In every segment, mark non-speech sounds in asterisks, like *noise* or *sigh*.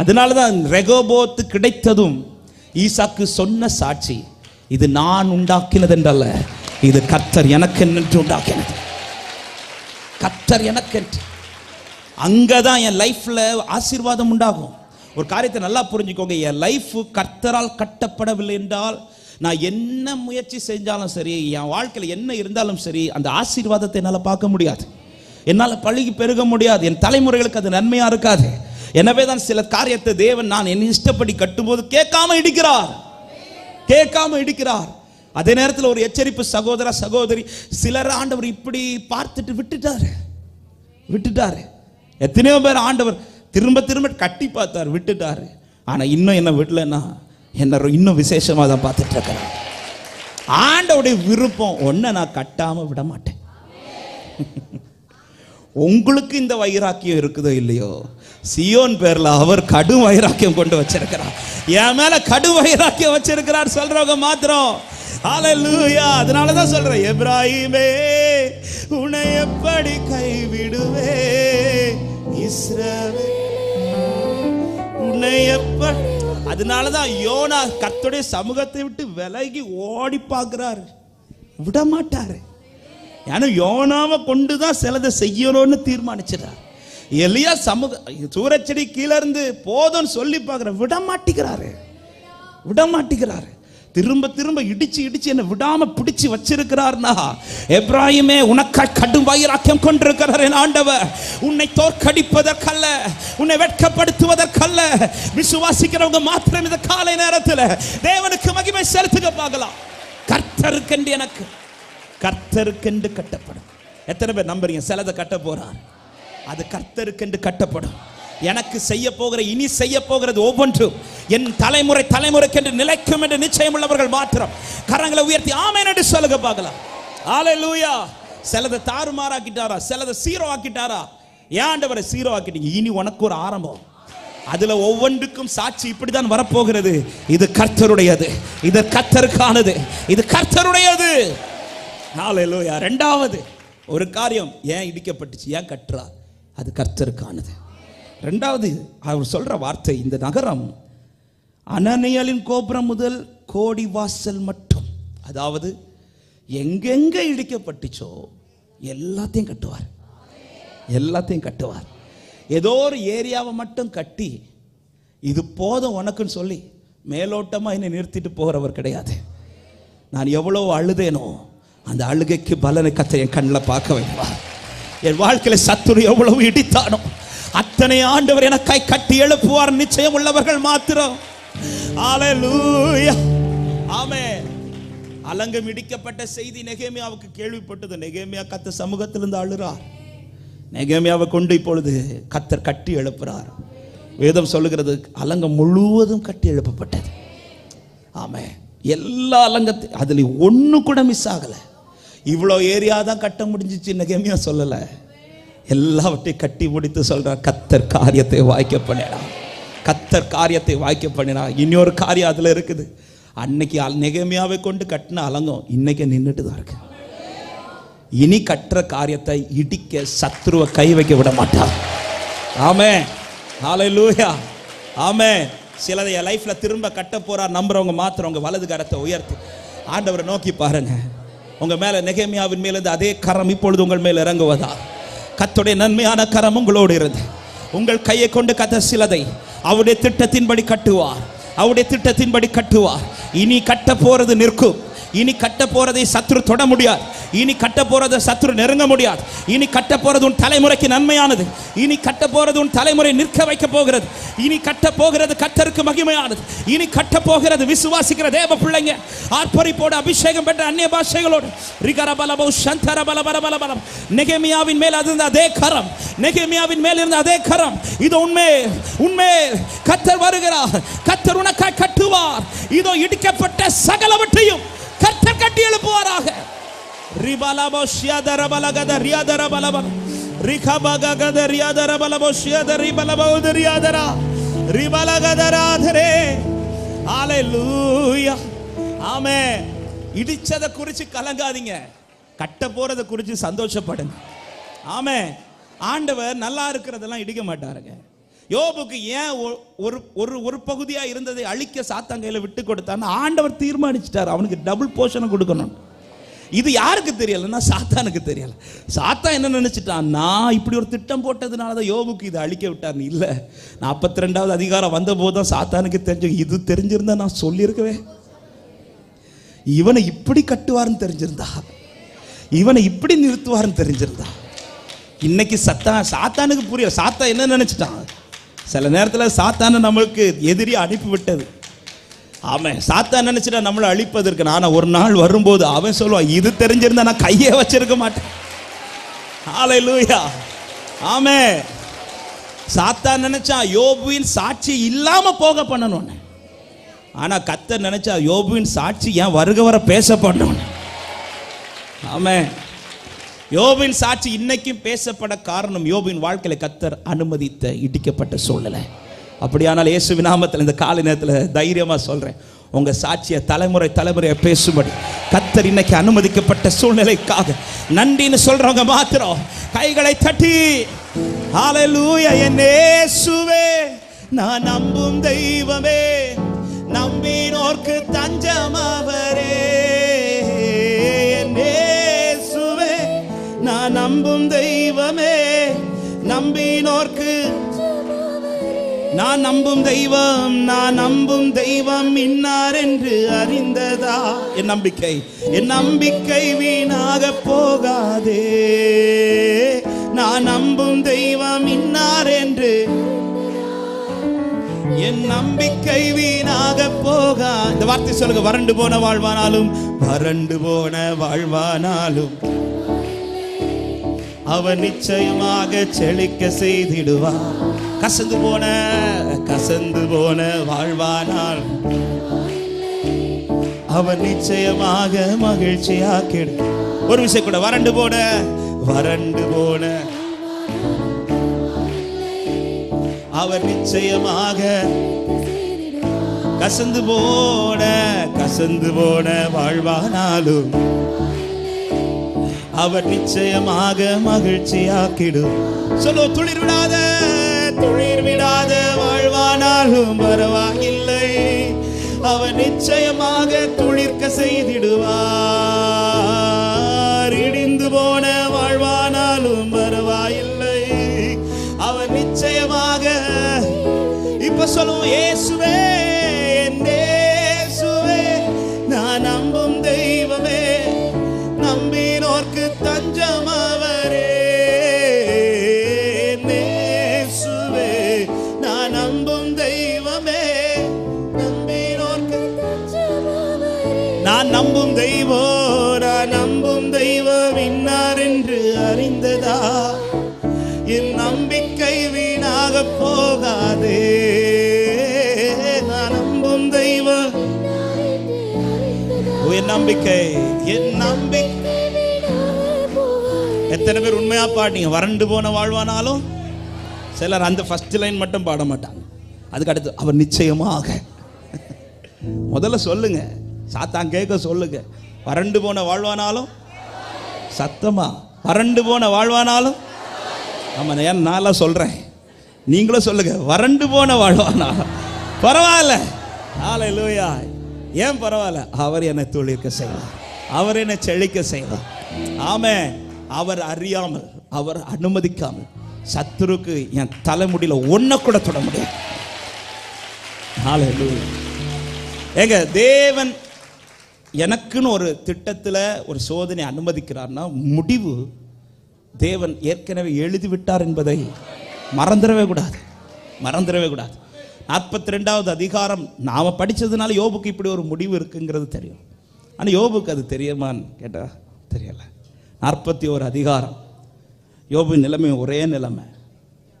அதனால தான் ரெகோபோத்து கிடைத்ததும் ஈசாக்கு சொன்ன சாட்சி இது நான் உண்டாக்கினது என்றல்ல இது கர்த்தர் எனக்கு என்று உண்டாக்கினது. கத்தர் எனக்கு என்று. அங்கதான் என் லைஃப்பில் ஆசீர்வாதம் உண்டாகும். ஒரு காரியத்தை நல்லா புரிஞ்சுக்கோங்க என் லைஃப் கர்த்தரால் கட்டப்படவில்லை என்றால் நான் என்ன முயற்சி செஞ்சாலும் சரி என் வாழ்க்கையில் என்ன இருந்தாலும் சரி அந்த ஆசீர்வாதத்தை என்னால் பார்க்க முடியாது. என்னால் பழகி பெருக முடியாது. என் தலைமுறைகளுக்கு அது நன்மையாக இருக்காது. எனவே தான் சில காரியத்தை தேவன் நான் என் இஷ்டப்படி கட்டும்போது கேட்காம இடிக்கிறார். கேட்காம இடிக்கிறார். அதே நேரத்தில் ஒரு எச்சரிப்பு சகோதர சகோதரி சிலர் ஆண்டவர் இப்படி பார்த்துட்டு விட்டுட்டாரு. விட்டுட்டாரு. எத்தனையோ பேர் ஆண்டவர் திரும்ப திரும்ப கட்டி பார்த்தார் விட்டுட்டாரு. ஆனால் இன்னும் என்ன விடலன்னா என்ன இன்னும் விசேஷமாக தான் பார்த்துட்டு இருக்கிறேன் ஆண்டவுடைய விருப்பம் ஒன்றை நான் கட்டாமல் விட மாட்டேன். *laughs* உங்களுக்கு இந்த வைராக்கியம் இருக்குதோ இல்லையோ? சியோன் பேரில் அவர் கடும் வைராக்கியம் கொண்டு வச்சிருக்கிறார். என் மேல கடும் வைராக்கியம் வச்சிருக்கிறார் சொல்றவங்க மாத்திரம். ஹalleluya அதனால தான் சொல்றேன் எப்ராஹிமே உன்னை எப்படி கைவிடுவே இஸ்ரவேல் உன்னை எப்படி அதனால தான் யோனா கத்துடைய சமூகத்தை விட்டு விலகி ஓடி பார்க்கிறாரு. விட மாட்டாரு ஏன்னா யோனாவை கொண்டு தான் சிலதை செய்யணும்னு தீர்மானிச்சிட்டார். எலியா சமுக சூரச்செடி கீழே இருந்து போதும்னு சொல்லி பார்க்குற விட மாட்டிக்கிறாரு விட மாட்டிக்கிறாரு திரும்ப திரும்ப இடிச்சு இடிச்சு என்ன விடாம பிடிச்சு வச்சிருக்கிறார்னா எப்ராஹிமே உனக்க கடும் வைராக்கியம் கொண்டிருக்கிறார் என் ஆண்டவர். உன்னை தோற்கடிப்பதற்கல்ல உன்னை வெட்கப்படுத்துவதற்கல்ல. விசுவாசிக்கிறவங்க மாத்திரம் இந்த காலை நேரத்தில் தேவனுக்கு மகிமை செலுத்துக பார்க்கலாம். கர்த்தருக்கென்று எனக்கு கர்த்தருக்கென்று கட்டப்படும். எத்தனை பேர் நம்புறீங்க? சிலதை கட்ட போறார். அது கர்த்தருக்கென்று கட்டப்படும். எனக்கு செய்ய போகிற இனி செய்ய போகிறது ஒவ்வொன்றும். என் தலைமுறை தலைமுறைக்கென்று நிலைக்கும் என்று நிச்சயம் உள்ளவர்கள் மாத்திரம். கரங்களை உயர்த்தி ஆமென் என்று சொல்லுங்க பார்க்கலாம். ஆலை லூயா சிலதை தாறுமாறாக்கிட்டாரா? சிலதை சீரோ ஆக்கிட்டாரா ஏன்டவரை சீரோ ஆக்கிட்டீங்க இனி உனக்கு ஒரு ஆரம்பம். அதுல ஒவ்வொன்றுக்கும் சாட்சி இப்படிதான் வரப்போகிறது. இது கர்த்தருடையது. இது கர்த்தருக்கானது. இது கர்த்தருடையது. ஹalleluya ரெண்டாவது ஒரு காரியம் ஏன் இடிக்கப்பட்டுச்சு? ஏன் கட்டுறா? அது கர்த்தருக்கானது. ரெண்டாவது அவர் சொல்ற வார்த்தை இந்த நகரம் அனனியலின் கோபுரம் முதல் கோடி வாசல் மட்டும். அதாவது எங்கெங்க இடிக்கப்பட்டுச்சோ எல்லாத்தையும் கட்டுவார். எல்லாத்தையும் கட்டுவார். ஏதோ ஒரு ஏரியாவை மட்டும் கட்டி இது போதும் உனக்குன்னு சொல்லி மேலோட்டமாக என்னை நிறுத்திட்டு போகிறவர் கிடையாது. நான் எவ்வளோ அழுதேனோ அந்த அழுகைக்கு பலனை கத்த என் கண்ணில் பார்க்க வைப்பார். என் வாழ்க்கையில சத்துரு எவ்வளவு இடித்தானோ அத்தனை ஆண்டவர் எனக்காய் கட்டி எழுப்புவார். நிச்சயம் உள்ளவர்கள் மாத்திரம். ஆமே ஆமென் அலங்கம் இடிக்கப்பட்ட செய்தி நெகேமியாவுக்கு கேள்விப்பட்டது. நெகேமியா கத்த சமூகத்திலிருந்து அழுறார் நெகேமியாவை கொண்டு இப்பொழுது கத்தர் கட்டி எழுப்புறார். வேதம் சொல்லுகிறது அலங்கம் முழுவதும் கட்டி எழுப்பப்பட்டது. ஆமே எல்லா அலங்கத்தையும் அதில் ஒன்று கூட மிஸ் ஆகலை. இவ்வளோ ஏரியா தான் கட்ட முடிஞ்சிச்சு நெகேமியா சொல்லலை. எல்லாவற்றையும் கட்டி முடித்து சொல்கிறார் கத்தர் காரியத்தை வாய்க்க பண்ணினா கத்தர் காரியத்தை வாய்க்க பண்ணினா இன்னொரு காரியம் அதில் இருக்குது. அன்னைக்கு அல்- நெகேமியாவை கொண்டு கட்டின அலங்கம் இன்னைக்கு நின்றுட்டு தான் இருக்கு. இனி கட்டுற காரியத்தை இடிக்க சத்ருவை கை வைக்க விட மாட்டார். ஆமே ஹalleluya. ஆமே சிலதைய என் திரும்ப கட்ட போகிறார் நம்புறவங்க மாத்திரவங்க வலது கரத்தை உயர்த்தி. ஆண்டவரை நோக்கி பாருங்கள் உங்க மேல நெகேமியாவின் மேல இருந்து அதே கரம் இப்பொழுது உங்கள் மேல் இறங்குவதா? கத்துடைய நன்மையான கரம் உங்களோடு இருந்து. உங்கள் கையை கொண்டு கத்த சிலதை அவருடைய திட்டத்தின்படி கட்டுவார். அவருடைய திட்டத்தின்படி கட்டுவார். இனி கட்ட போறது நிற்கும். இனி கட்ட போறதை சத்ரு தொட முடியாது. இனி கட்ட போறதை சத்ரு நெருங்க முடியாது. இனி கட்ட போறது உன் தலைமுறைக்கு நன்மையானது. இனி கட்ட போறது உன் தலைமுறை நிற்க வைக்க போகிறது. இனி கட்ட போகிறது கத்தருக்கு மகிமையானது. இனி கட்ட போகிறது விசுவாசிக்கிற தேவ பிள்ளைங்க. ஆர்ப்பரிப்போடு அபிஷேகம் பெற்ற அந்நிய பாஷைகளோடு. ரிகர பலபோ சந்தர பல பல பல பலம். நெகேமியாவின் மேல் அது இருந்த அதே கரம். நெகேமியாவின் மேல் இருந்த அதே கரம். இது உண்மை உண்மை. கத்தர் வருகிறார். கத்தர் உனக்காய் கட்டுவார். இதோ இடிக்கப்பட்ட சகலவற்றையும் கத்தர் கட்டி எழுப்புவாராக. பலபோ ஆமே இடிச்சதை குறித்து கலங்காதீங்க. கட்ட போறதை குறித்து சந்தோஷப்படுங்க. ஆமே ஆண்டவர் நல்லா இருக்கிறதெல்லாம் இடிக்க மாட்டாருங்க. யோபுக்கு ஏன் ஒ- ஒரு ஒரு ஒரு பகுதியா இருந்ததை அழிக்க சாத்தான் கையில் விட்டு கொடுத்தான்னு ஆண்டவர் தீர்மானிச்சிட்டார். அவனுக்கு டபுள் போர்ஷனை கொடுக்கணும். இது யாருக்கு தெரியலன்னா சாத்தானுக்கு தெரியல. சாத்தா என்ன நினைச்சிட்டான்? நான் இப்படி ஒரு திட்டம் போட்டதுனால தான் யோபுக்கு இதை அழிக்க விட்டார் இல்லை. நாற்பத்தி ரெண்டாவது அதிகாரம் வந்த போதும் சாத்தானுக்கு தெரிஞ்சு இது தெரிஞ்சிருந்தா நான் சொல்லியிருக்கவே. இவனை இப்படி கட்டுவார்னு தெரிஞ்சிருந்தா? இவனை இப்படி நிறுத்துவார்னு தெரிஞ்சிருந்தா? இன்னைக்கு சத்தா சாத்தானுக்கு புரிய சாத்தா என்ன நினைச்சிட்டான்? சில நேரத்தில் சாத்தான நம்மளுக்கு எதிரி அனுப்பி விட்டது. அவன் சாத்தான் நினச்சிட்டா நம்மளை அழிப்பதற்கு. நான் ஒரு நாள் வரும்போது அவன் சொல்லுவான் இது தெரிஞ்சிருந்தா நான் கையே வச்சிருக்க மாட்டேன். ஹalleluya ஆமே சாத்தான் நினைச்சா யோபுவின் சாட்சி இல்லாம போக பண்ணணும் ஆனா கத்தை நினைச்சா யோபுவின் சாட்சி ஏன் வருக வர பேச பண்ணணும் ஆமே யோபின் சாட்சி இன்னைக்கும் பேசப்பட காரணம் யோபின் வாழ்க்கையில கத்தர் அனுமதித்த இடிக்கப்பட்ட சூழ்நிலை. அப்படியானால் இயேசு விநாமத்தில் இந்த காலை நேரத்தில் தைரியமா சொல்றேன். உங்க சாட்சியை தலைமுறை தலைமுறையை பேசும்படி கத்தர் இன்னைக்கு அனுமதிக்கப்பட்ட சூழ்நிலைக்காக நன்றின்னு சொல்றவங்க மாத்திரம் கைகளை தட்டி ஹalleluya என் நான் நம்பும் தெய்வமே நம்பினோர்க்கு தஞ்சமாவே நம்பும் தெய்வமே நம்பினோர்க்கு. நான் நம்பும் தெய்வம் நான் நம்பும் தெய்வம் இன்னார் என்று அறிந்ததா? என் நம்பிக்கை என் நம்பிக்கை வீணாக போகாதே. நான் நம்பும் தெய்வம் இன்னார் என்று. என் நம்பிக்கை வீணாக போகா இந்த வார்த்தை சொல்லுங்க வறண்டு போன வாழ்வானாலும் வறண்டு போன வாழ்வானாலும். அவன் நிச்சயமாக செழிக்க செய்திடுவான். கசந்து போன கசந்து போன வாழ்வானால் அவன் நிச்சயமாக மகிழ்ச்சியாக்கிடு. ஒரு விஷயம் கூட வறண்டு போன வறண்டு போன. அவர் நிச்சயமாக கசந்து போன கசந்து போன வாழ்வானாலும் அவர் நிச்சயமாக மகிழ்ச்சியாக்கிடும். சொல்லோ துளிர் விடாத துளிர் விடாத வாழ்வானாலும் பரவாயில்லை. அவர் நிச்சயமாக துளிர்க்க செய்திடுவார். இடிந்து போன வாழ்வானாலும் பரவாயில்லை. அவர் நிச்சயமாக இப்ப சொல்லுவோம் இயேசுவே நம்பும் தெய்வம் இன்னார் என்று அறிந்ததா? என் நம்பிக்கை வீணாக போகாதே. நான் நம்பும் தெய்வம். என் நம்பிக்கை. என் நம்பிக்கை எத்தனை பேர் உண்மையா பாட்டீங்க வறண்டு போன வாழ்வானாலும் சிலர் அந்த ஃபர்ஸ்ட் லைன் மட்டும் பாட மாட்டாங்க. அதுக்கு அடுத்து அவர் நிச்சயமாக. முதல்ல சொல்லுங்க. சாத்தான் கேட்க சொல்லுங்க. வறண்டு போன வாழ்வானாலும் சத்தமா வறண்டு போன வாழ்வானாலும் ஆமாம் ஏன் நான்லாம் சொல்றேன்? நீங்களும் சொல்லுங்க. வறண்டு போன வாழ்வானாலும். பரவாயில்ல. ஆலை லூயா ஏன் பரவாயில்ல? அவர் என்னை தொழிற்க செய்வார். அவர் என்னை செழிக்க செய்வார். ஆமே அவர் அறியாமல் அவர் அனுமதிக்காமல் சத்துருக்கு என் தலைமுடியில் ஒன்ன கூட தொட முடியாது. ஏங்க தேவன் எனக்குன்னு ஒரு திட்டத்தில் ஒரு சோதனை அனுமதிக்கிறார்னா முடிவு தேவன் ஏற்கனவே எழுதி விட்டார் என்பதை மறந்துடவே கூடாது. மறந்துடவே கூடாது. நாற்பத்தி ரெண்டாவது அதிகாரம் நாம் படித்ததுனால யோபுக்கு இப்படி ஒரு முடிவு இருக்குங்கிறது தெரியும். ஆனால் யோபுக்கு அது தெரியுமான்னு கேட்டால் தெரியலை. நாற்பத்தி ஒரு அதிகாரம். யோபு நிலைமை ஒரே நிலைமை.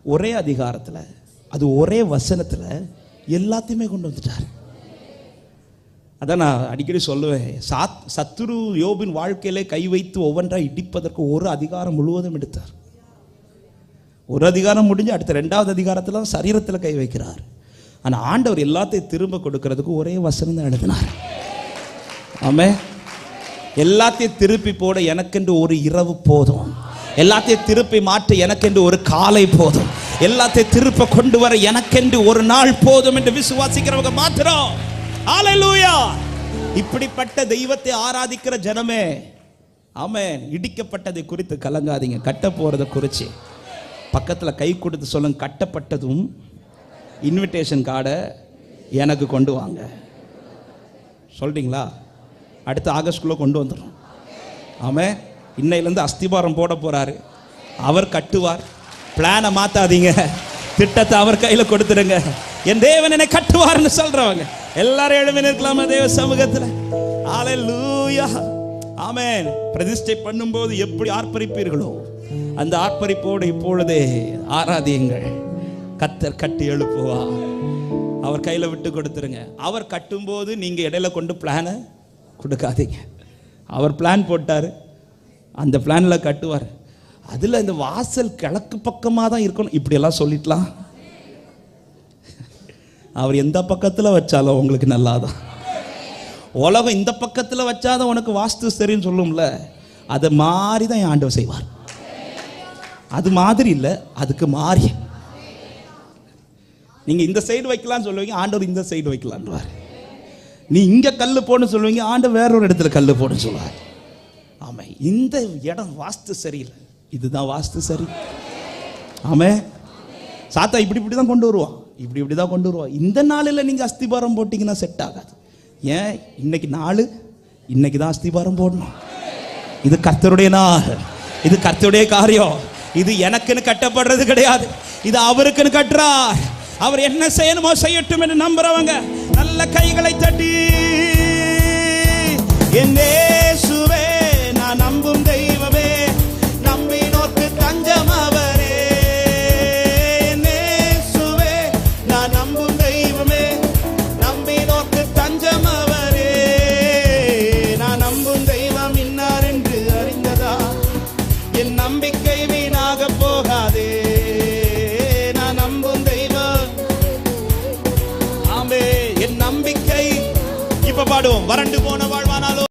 ஒரே அதிகாரத்தில் அது ஒரே வசனத்தில் எல்லாத்தையுமே கொண்டு வந்துட்டார். அதான் நான் அடிக்கடி சொல்லுவேன். சாத் சத்துரு யோபின் வாழ்க்கையிலே கை வைத்து ஒவ்வொன்றா இடிப்பதற்கு ஒரு அதிகாரம் முழுவதும் எடுத்தார். ஒரு அதிகாரம் முடிஞ்சு அடுத்த ரெண்டாவது அதிகாரத்தில் சரீரத்தில் கை வைக்கிறார். ஆனால் ஆண்டவர் எல்லாத்தையும் திரும்ப கொடுக்கறதுக்கு ஒரே வசனம் தான் எழுதினார். ஆமே எல்லாத்தையும் திருப்பி போட எனக்கென்று ஒரு இரவு போதும். எல்லாத்தையும் திருப்பி மாற்ற எனக்கென்று ஒரு காலை போதும். எல்லாத்தையும் திருப்ப கொண்டு வர எனக்கென்று ஒரு நாள் போதும் என்று விசுவாசிக்கிறவங்க மாத்திரம். இப்படிப்பட்ட தெய்வத்தை ஆராதிக்கிற ஜனமே ஆமென். இடிக்கப்பட்டதை குறித்து கலங்காதீங்க. கட்ட போறதை குறித்து பக்கத்தில் கை கொடுத்து சொல்லுங்க. கட்டப்பட்டதும் இன்விடேஷன் கார்டை எனக்கு கொண்டு வாங்க. சொல்றீங்களா? அடுத்த ஆகஸ்ட்குள்ளே கொண்டு வந்துடும் ஆமே இன்னையிலேருந்து அஸ்திபாரம் போட போகிறாரு அவர் கட்டுவார். பிளானை மாற்றாதீங்க திட்டத்தை அவர் கையில் கொடுத்துருங்க என் தேவன் என்னை கட்டுவார்னு சொல்கிறவங்க எல்லாரும் எழுமி நிற்கலாமா தேவ சமூகத்தில்? ஹalleluya ஆமேன் பிரதிஷ்டை பண்ணும்போது எப்படி ஆர்ப்பரிப்பீர்களோ அந்த ஆர்ப்பரிப்போடு இப்பொழுதே ஆராதியுங்கள். கத்தர் கட்டி எழுப்புவா. அவர் கையில் விட்டு கொடுத்துருங்க. அவர் கட்டும்போது நீங்கள் இடையில கொண்டு பிளானை கொடுக்காதீங்க. அவர் பிளான் போட்டார். அந்த பிளானில் கட்டுவார். அதில் இந்த வாசல் கிழக்கு பக்கமாக தான் இருக்கணும். இப்படியெல்லாம் சொல்லிட்டலாம் அவர் எந்த பக்கத்தில் வச்சாலும் உங்களுக்கு நல்லாதான். உலகம் இந்த பக்கத்தில் வச்சாதான் உனக்கு வாஸ்து சரின்னு சொல்லும்ல அது மாதிரி தான் என் ஆண்டவர் செய்வார். அது மாதிரி இல்லை அதுக்கு மாறி. நீங்க இந்த சைடு வைக்கலாம்னு சொல்லுவீங்க ஆண்டவர் இந்த சைடு வைக்கலான்வார் நீ இங்கே கல் போன்னு சொல்லுவீங்க ஆண்டவர் வேற ஒரு இடத்துல கல்லு போன்னு சொல்லுவார். ஆமாம் இந்த இடம் வாஸ்து சரியில்லை. இதுதான் வாஸ்து சரி. ஆமே சாத்தா இப்படி இப்படி தான் கொண்டு வருவான். இப்படி இப்படி தான் கொண்டு வருவோம். இந்த நாளில் நீங்க அஸ்திபாரம் போட்டிங்கன்னா செட் ஆகாது. ஏன்? இன்னைக்கு நாள் இன்னைக்கு தான் அஸ்திபாரம் போடணும். இது கர்த்தருடைய நாள். இது கர்த்தருடைய காரியம். இது எனக்குன்னு கட்டப்படுறது கிடையாது. இது அவருக்குன்னு கட்டுறார். அவர் என்ன செய்யணுமோ செய்யட்டும் என்று நம்புறவங்க நல்ல கைகளை தட்டி. என்ன